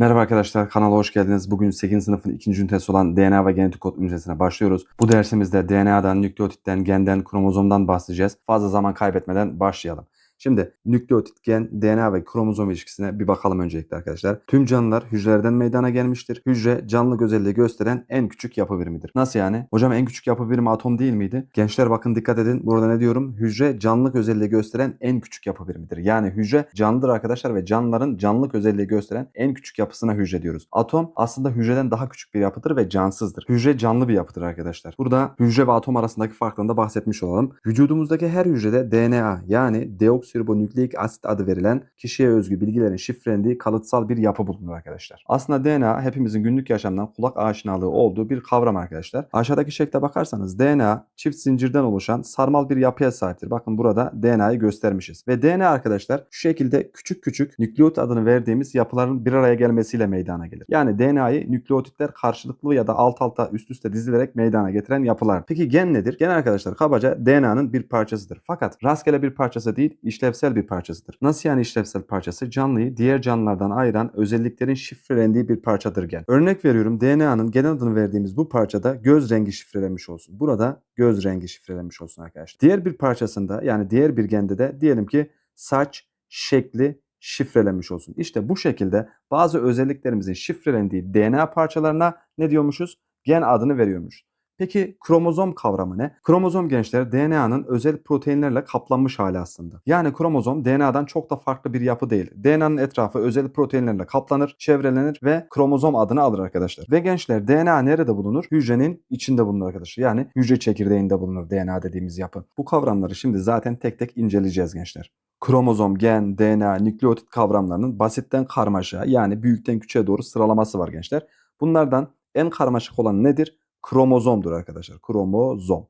Merhaba arkadaşlar kanala hoş geldiniz. Bugün 8. sınıfın 2. ünitesi olan DNA ve genetik kod ünitesine başlıyoruz. Bu dersimizde DNA'dan, nükleotitten, genden, kromozomdan bahsedeceğiz. Fazla zaman kaybetmeden başlayalım. Şimdi nükleotit, gen, DNA ve kromozom ilişkisine bir bakalım öncelikle arkadaşlar. Tüm canlılar hücrelerden meydana gelmiştir. Hücre canlılık özelliği gösteren en küçük yapı birimidir. Nasıl yani? Hocam en küçük yapı birimi atom değil miydi? Gençler bakın dikkat edin. Burada ne diyorum? Hücre canlılık özelliği gösteren en küçük yapı birimidir. Yani hücre canlıdır arkadaşlar ve canlıların canlılık özelliği gösteren en küçük yapısına hücre diyoruz. Atom aslında hücreden daha küçük bir yapıdır ve cansızdır. Hücre canlı bir yapıdır arkadaşlar. Burada hücre ve atom arasındaki farktan da bahsetmiş olalım. Vücudumuzdaki her hücrede DNA yani deoksiribonükleik asit adı verilen kişiye özgü bilgilerin şifrelendiği kalıtsal bir yapı bulunur arkadaşlar. Aslında DNA hepimizin günlük yaşamdan kulak aşinalığı olduğu bir kavram arkadaşlar. Aşağıdaki şekle bakarsanız DNA çift zincirden oluşan sarmal bir yapıya sahiptir. Bakın burada DNA'yı göstermişiz. Ve DNA arkadaşlar şu şekilde küçük küçük nükleot adını verdiğimiz yapıların bir araya gelmesiyle meydana gelir. Yani DNA'yı nükleotitler karşılıklı ya da alt alta üst üste dizilerek meydana getiren yapılar. Peki gen nedir? Gen arkadaşlar kabaca DNA'nın bir parçasıdır. Fakat rastgele bir parçası değil, işlevsel bir parçasıdır. Nasıl yani işlevsel parçası? Canlıyı diğer canlılardan ayıran özelliklerin şifrelendiği bir parçadır gen. Örnek veriyorum DNA'nın gen adını verdiğimiz bu parçada göz rengi şifrelenmiş olsun. Burada göz rengi şifrelenmiş olsun arkadaşlar. Diğer bir parçasında yani diğer bir gende de diyelim ki saç şekli şifrelenmiş olsun. İşte bu şekilde bazı özelliklerimizin şifrelendiği DNA parçalarına ne diyormuşuz? Gen adını veriyormuş. Peki kromozom kavramı ne? Kromozom gençler DNA'nın özel proteinlerle kaplanmış hali aslında. Yani kromozom DNA'dan çok da farklı bir yapı değil. DNA'nın etrafı özel proteinlerle kaplanır, çevrelenir ve kromozom adını alır arkadaşlar. Ve gençler DNA nerede bulunur? Hücrenin içinde bulunur arkadaşlar. Yani hücre çekirdeğinde bulunur DNA dediğimiz yapı. Bu kavramları şimdi zaten tek tek inceleyeceğiz gençler kromozom, gen, DNA, nükleotit kavramlarının basitten karmaşa yani büyükten küçüğe doğru sıralaması var gençler. Bunlardan en karmaşık olan nedir? Kromozomdur arkadaşlar. Kromozom.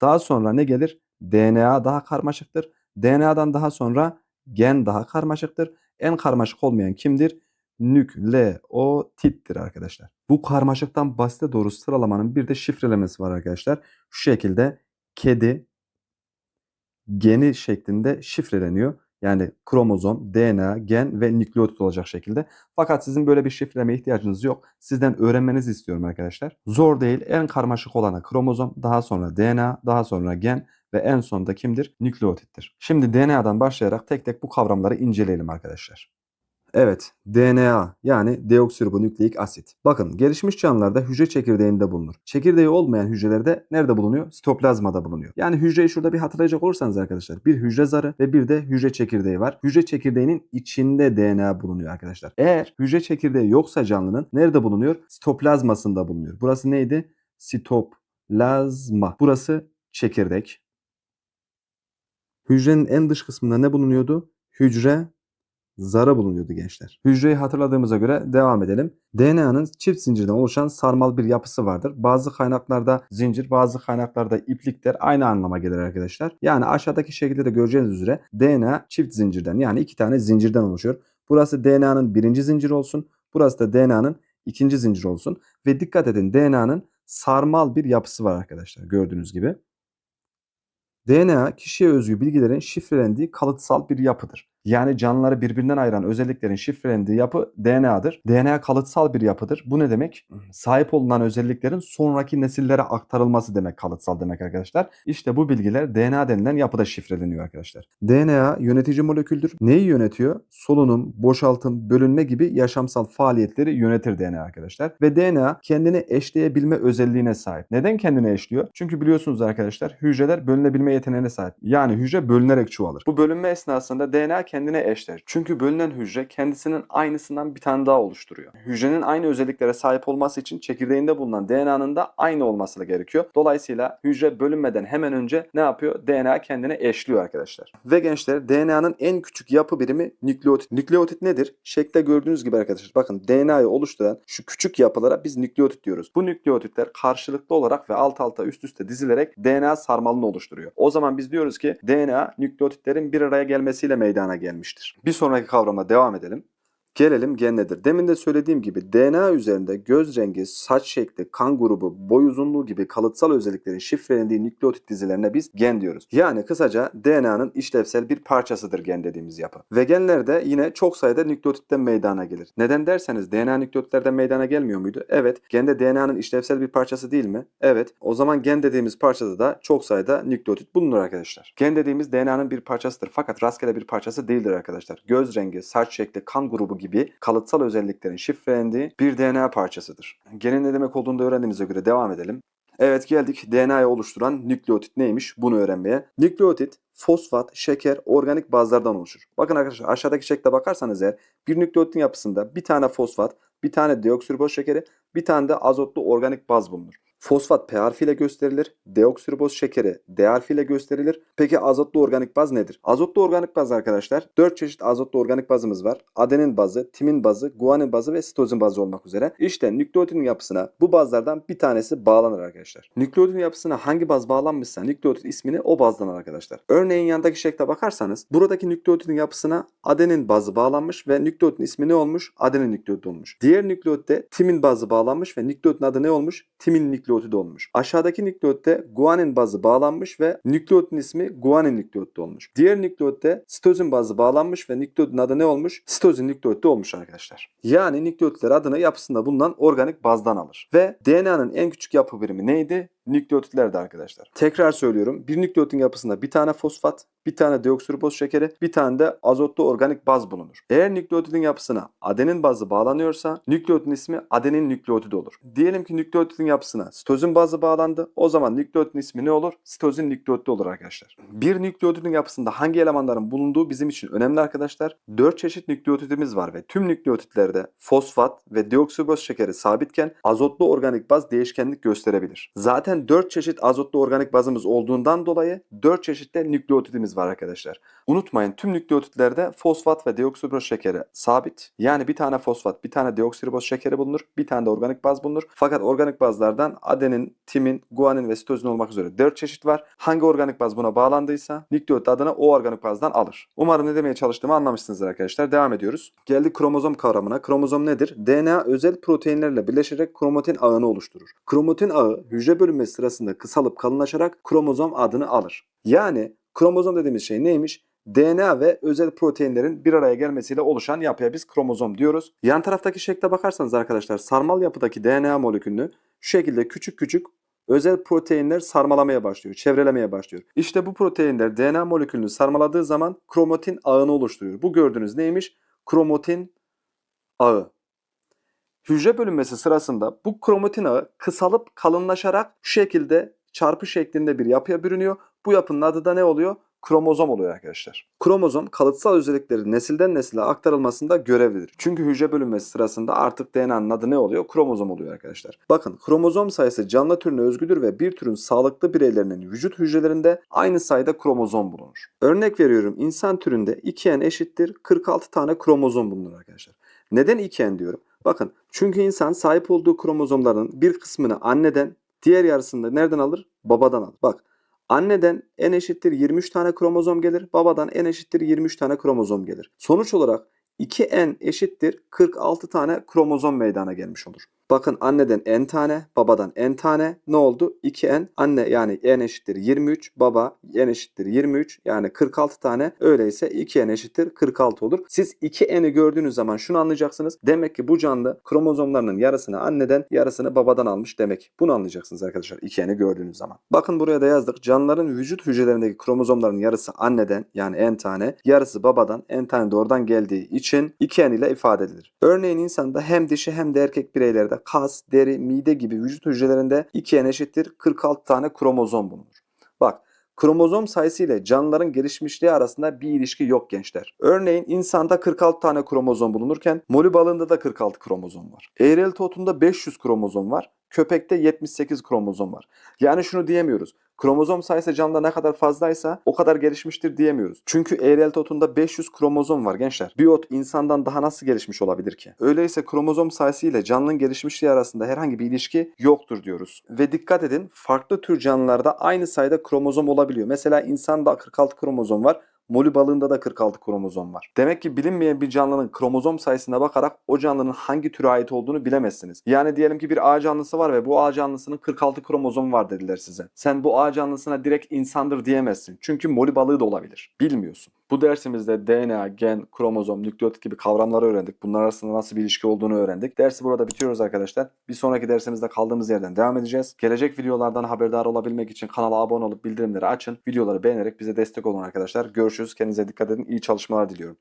Daha sonra ne gelir? DNA daha karmaşıktır. DNA'dan daha sonra gen daha karmaşıktır. En karmaşık olmayan kimdir? Nükleotittir arkadaşlar. Bu karmaşıktan basite doğru sıralamanın bir de şifrelemesi var arkadaşlar. Şu şekilde kedi, geni şeklinde şifreleniyor. Yani kromozom, DNA, gen ve nükleotit olacak şekilde. Fakat sizin böyle bir şifreleme ihtiyacınız yok. Sizden öğrenmenizi istiyorum arkadaşlar. Zor değil. En karmaşık olanı kromozom, daha sonra DNA, daha sonra gen ve en sonunda kimdir? Nükleotittir. Şimdi DNA'dan başlayarak tek tek bu kavramları inceleyelim arkadaşlar. Evet, DNA yani deoksiribonükleik asit. Bakın gelişmiş canlılarda hücre çekirdeğinde bulunur. Çekirdeği olmayan hücrelerde nerede bulunuyor? Sitoplazmada bulunuyor. Yani hücreyi şurada bir hatırlayacak olursanız arkadaşlar bir hücre zarı ve bir de hücre çekirdeği var. Hücre çekirdeğinin içinde DNA bulunuyor arkadaşlar. Eğer hücre çekirdeği yoksa canlının nerede bulunuyor? Sitoplazmasında bulunuyor. Burası neydi? Sitoplazma. Burası çekirdek. Hücrenin en dış kısmında ne bulunuyordu? Hücre zarı bulunuyordu gençler. Hücreyi hatırladığımıza göre devam edelim. DNA'nın çift zincirden oluşan sarmal bir yapısı vardır. Bazı kaynaklarda zincir, bazı kaynaklarda iplikler aynı anlama gelir arkadaşlar. Yani aşağıdaki şekilde de göreceğiniz üzere DNA çift zincirden yani iki tane zincirden oluşuyor. Burası DNA'nın birinci zincir olsun. Burası da DNA'nın ikinci zincir olsun. Ve dikkat edin DNA'nın sarmal bir yapısı var arkadaşlar gördüğünüz gibi. DNA kişiye özgü bilgilerin şifrelendiği kalıtsal bir yapıdır. Yani canlıları birbirinden ayıran özelliklerin şifrelendiği yapı DNA'dır. DNA kalıtsal bir yapıdır. Bu ne demek? Sahip olunan özelliklerin sonraki nesillere aktarılması demek kalıtsal demek arkadaşlar. İşte bu bilgiler DNA denilen yapıda şifreleniyor arkadaşlar. DNA yönetici moleküldür. Neyi yönetiyor? Solunum, boşaltım, bölünme gibi yaşamsal faaliyetleri yönetir DNA arkadaşlar. Ve DNA kendini eşleyebilme özelliğine sahip. Neden kendini eşliyor? Çünkü biliyorsunuz arkadaşlar hücreler bölünebilme yeteneğine sahip. Yani hücre bölünerek çoğalır. Bu bölünme esnasında DNA kendine eşler. Çünkü bölünen hücre kendisinin aynısından bir tane daha oluşturuyor. Hücrenin aynı özelliklere sahip olması için çekirdeğinde bulunan DNA'nın da aynı olması gerekiyor. Dolayısıyla hücre bölünmeden hemen önce ne yapıyor? DNA kendine eşliyor arkadaşlar. Ve gençler DNA'nın en küçük yapı birimi nükleotit. Nükleotit nedir? Şekte gördüğünüz gibi arkadaşlar bakın DNA'yı oluşturan şu küçük yapılara biz nükleotit diyoruz. Bu nükleotitler karşılıklı olarak ve alt alta üst üste dizilerek DNA sarmalını oluşturuyor. O zaman biz diyoruz ki DNA nükleotitlerin bir araya gelmesiyle meydana gelmiştir. Bir sonraki kavrama devam edelim. Gelelim gen nedir? Demin de söylediğim gibi DNA üzerinde göz rengi, saç şekli, kan grubu, boy uzunluğu gibi kalıtsal özelliklerin şifrelendiği nükleotit dizilerine biz gen diyoruz. Yani kısaca DNA'nın işlevsel bir parçasıdır gen dediğimiz yapı. Ve genler de yine çok sayıda nükleotitten meydana gelir. Neden derseniz DNA nükleotitlerden meydana gelmiyor muydu? Evet. Gen de DNA'nın işlevsel bir parçası değil mi? Evet. O zaman gen dediğimiz parçada da çok sayıda nükleotit bulunur arkadaşlar. Gen dediğimiz DNA'nın bir parçasıdır fakat rastgele bir parçası değildir arkadaşlar. Göz rengi, saç şekli, kan grubu gibi kalıtsal özelliklerin şifrelendiği bir DNA parçasıdır. Genin ne demek olduğunu da öğrendiğimize göre devam edelim. Evet geldik DNA'yı oluşturan nükleotit neymiş bunu öğrenmeye. Nükleotit fosfat, şeker, organik bazlardan oluşur. Bakın arkadaşlar aşağıdaki şekle bakarsanız eğer bir nükleotitin yapısında bir tane fosfat, bir tane deoksiriboz şekeri, bir tane de azotlu organik baz bulunur. Fosfat P harfiyle gösterilir. Deoksiriboz şekeri D harfiyle gösterilir. Peki azotlu organik baz nedir? Azotlu organik baz arkadaşlar 4 çeşit azotlu organik bazımız var. Adenin bazı, timin bazı, guanin bazı ve sitozin bazı olmak üzere. İşte nükleotitin yapısına bu bazlardan bir tanesi bağlanır arkadaşlar. Nükleotitin yapısına hangi baz bağlanmışsa nükleotit ismini o bazdan arkadaşlar. Örneğin yandaki şekle bakarsanız buradaki nükleotitin yapısına adenin bazı bağlanmış ve nükleotitin ismi ne olmuş? Adenin nükleotit olmuş. Diğer nükleotitte timin bazı bağlanmış ve nükleotin adı ne olmuş? Timin nükleotit olmuş. Aşağıdaki nükleotitte guanin bazı bağlanmış ve nükleotin ismi guanin nükleotit olmuş. Diğer nükleotitte sitozin bazı bağlanmış ve nükleotin adı ne olmuş? Sitozin nükleotit olmuş arkadaşlar. Yani nükleotitler adını yapısında bulunan organik bazdan alır. Ve DNA'nın en küçük yapı birimi neydi? Nükleotitlerdi arkadaşlar. Tekrar söylüyorum. Bir nükleotin yapısında bir tane fosfat, bir tane deoksiriboz şekeri, bir tane de azotlu organik baz bulunur. Eğer nükleotitin yapısına adenin bazı bağlanıyorsa nükleotin ismi adenin nükleotidi olur. Diyelim ki nükleotitin yapısına sitozin bazı bağlandı. O zaman nükleotitin ismi ne olur? Sitozin nükleotidi olur arkadaşlar. Bir nükleotitin yapısında hangi elemanların bulunduğu bizim için önemli arkadaşlar. 4 çeşit nükleotidimiz var ve tüm nükleotitlerde fosfat ve deoksiriboz şekeri sabitken azotlu organik baz değişkenlik gösterebilir. Zaten 4 çeşit azotlu organik bazımız olduğundan dolayı 4 çeşit de nükleotidimiz var arkadaşlar. Unutmayın tüm nükleotitlerde fosfat ve deoksiriboz şekeri sabit. Yani bir tane fosfat, bir tane deoksiriboz şekeri bulunur, bir tane de organik baz bulunur. Fakat organik bazlardan adenin, timin, guanin ve sitozin olmak üzere 4 çeşit var. Hangi organik baz buna bağlandıysa nükleotit adını o organik bazdan alır. Umarım ne demeye çalıştığımı anlamışsınızdır arkadaşlar. Devam ediyoruz. Geldik kromozom kavramına. Kromozom nedir? DNA özel proteinlerle birleşerek kromatin ağını oluşturur. Kromatin ağı hücre bölünmesi sırasında kısalıp kalınlaşarak kromozom adını alır. Yani kromozom dediğimiz şey neymiş? DNA ve özel proteinlerin bir araya gelmesiyle oluşan yapıya biz kromozom diyoruz. Yan taraftaki şekle bakarsanız arkadaşlar sarmal yapıdaki DNA molekülünü şu şekilde küçük küçük özel proteinler sarmalamaya başlıyor, çevrelemeye başlıyor. İşte bu proteinler DNA molekülünü sarmaladığı zaman kromatin ağını oluşturuyor. Bu gördüğünüz neymiş? Kromatin ağı. Hücre bölünmesi sırasında bu kromatin ağı kısalıp kalınlaşarak şu şekilde çarpı şeklinde bir yapıya bürünüyor. Bu yapının adı da ne oluyor? Kromozom oluyor arkadaşlar. Kromozom kalıtsal özellikleri nesilden nesile aktarılmasında görevlidir. Çünkü hücre bölünmesi sırasında artık DNA'nın adı ne oluyor? Kromozom oluyor arkadaşlar. Bakın kromozom sayısı canlı türüne özgüdür ve bir türün sağlıklı bireylerinin vücut hücrelerinde aynı sayıda kromozom bulunur. Örnek veriyorum insan türünde 2N eşittir 46 tane kromozom bulunur arkadaşlar. Neden 2N diyorum? Bakın çünkü insan sahip olduğu kromozomların bir kısmını anneden, diğer yarısını da nereden alır? Babadan alır. Bak anneden n eşittir 23 tane kromozom gelir, babadan n eşittir 23 tane kromozom gelir. Sonuç olarak 2n eşittir 46 tane kromozom meydana gelmiş olur. Bakın anneden n tane, babadan n tane ne oldu? 2n anne yani n eşittir 23, baba n eşittir 23 yani 46 tane. Öyleyse 2n eşittir 46 olur. Siz 2n'i gördüğünüz zaman şunu anlayacaksınız. Demek ki bu canlı kromozomlarının yarısını anneden yarısını babadan almış demek. Bunu anlayacaksınız arkadaşlar 2n'i gördüğünüz zaman. Bakın buraya da yazdık. Canlıların vücut hücrelerindeki kromozomların yarısı anneden yani n tane, yarısı babadan n tane de oradan geldiği için 2n ile ifade edilir. Örneğin insanda hem dişi hem de erkek bireylerde kas, deri, mide gibi vücut hücrelerinde 2n eşittir 46 tane kromozom bulunur. Bak kromozom sayısı ile canlıların gelişmişliği arasında bir ilişki yok gençler. Örneğin insanda 46 tane kromozom bulunurken molü balığında da 46 kromozom var. Eğrelti otunda 500 kromozom var. Köpekte 78 kromozom var. Yani şunu diyemiyoruz. Kromozom sayısı canlıda ne kadar fazlaysa o kadar gelişmiştir diyemiyoruz. Çünkü eğrelti otunda 500 kromozom var gençler. Bir ot insandan daha nasıl gelişmiş olabilir ki? Öyleyse kromozom sayısı ile canlının gelişmişliği arasında herhangi bir ilişki yoktur diyoruz. Ve dikkat edin farklı tür canlılarda aynı sayıda kromozom olabiliyor. Mesela insanda 46 kromozom var. Moli balığında da 46 kromozom var. Demek ki bilinmeyen bir canlının kromozom sayısına bakarak o canlının hangi türe ait olduğunu bilemezsiniz. Yani diyelim ki bir ağ canlısı var ve bu ağ canlısının 46 kromozom var dediler size. Sen bu ağ canlısına direkt insandır diyemezsin. Çünkü moli balığı da olabilir. Bilmiyorsun. Bu dersimizde DNA, gen, kromozom, nükleotit gibi kavramları öğrendik. Bunlar arasında nasıl bir ilişki olduğunu öğrendik. Dersi burada bitiriyoruz arkadaşlar. Bir sonraki dersimizde kaldığımız yerden devam edeceğiz. Gelecek videolardan haberdar olabilmek için kanala abone olup bildirimleri açın. Videoları beğenerek bize destek olun arkadaşlar. Görüşürüz. Kendinize dikkat edin. İyi çalışmalar diliyorum.